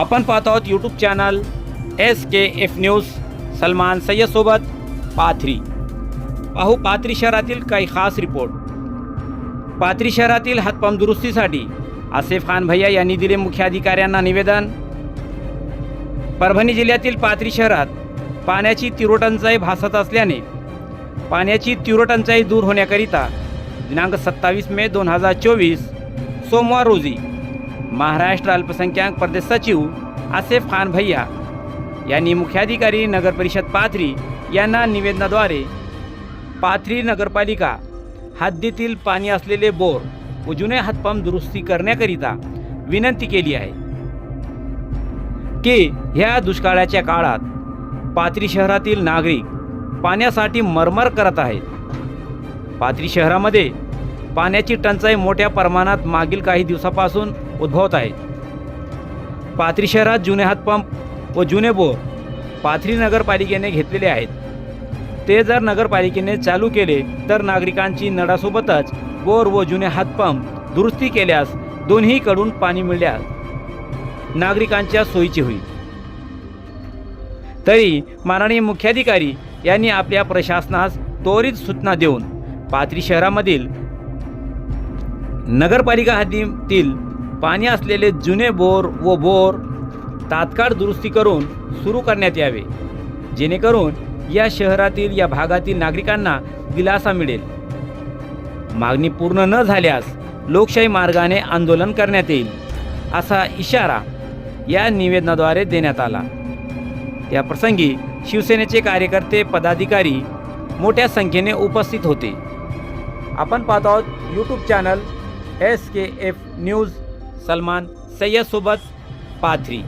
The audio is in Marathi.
आपण पाहत आहोत YouTube channel S K F news Salman सय्यदसोबत Pathri. पाहू पाथरी शहरातील काही खास रिपोर्ट. पाथरी शहरातील हातपंप दुरुस्तीसाठी आसेफ खान भैया यांनी दिले मुख्याधिकाऱ्यांना निवेदन. परभणी जिल्ह्यातील पाथरी शहरात पाण्याची तीव्र भासत असल्याने पाण्याची तीव्रटंचाई दूर होण्याकरिता दिनांक सत्तावीस मे दोन हजार चोवीस सोमवार रोजी महाराष्ट्र अल्पसंख्याक प्रदेश सचिव आसेफ खान भैया यांनी मुख्याधिकारी नगर परिषद पाथरी यांना निवेदनाद्वारे पाथरी नगरपालिका हद्दीतील पाणी असलेले बोर व जुने हातपंप दुरुस्ती करण्याकरिता विनंती केली आहे. की ह्या दुष्काळाच्या काळात पाथरी शहरातील नागरिक पाण्यासाठी मरमर करत आहेत. पाथरी शहरामध्ये पाण्याची टंचाई मोठ्या प्रमाणात मागील काही दिवसापासून उद्भवत आहे. पाथरी शहरात जुने हातपंप व जुने बोर पाथरी नगरपालिकेने घेतलेले आहेत. ते जर नगरपालिकेने चालू केले तर नागरिकांची नळासोबतच बोर व जुने हातपंप दुरुस्ती केल्यास दोन्हीकडून पाणी मिळल्यास नागरिकांच्या सोयीची होईल. तरी माननीय मुख्याधिकारी यांनी आपल्या प्रशासनास त्वरित सूचना देऊन पाथरी शहरामधील नगरपालिका हद्दीतील पाणी असलेले जुने बोर व बोर तात्काळ दुरुस्ती करून सुरू करण्यात यावे. जेणेकरून या शहरातील या भागातील नागरिकांना दिलासा मिळेल. मागणी पूर्ण न झाल्यास लोकशाही मार्गाने आंदोलन करण्यात येईल असा इशारा या निवेदनाद्वारे देण्यात आला. या प्रसंगी शिवसेनेचे कार्यकर्ते पदाधिकारी मोठ्या संख्येने उपस्थित होते. आपण पाहत आहोत YouTube channel S K F news Salman सय्यदसोबत Pathri.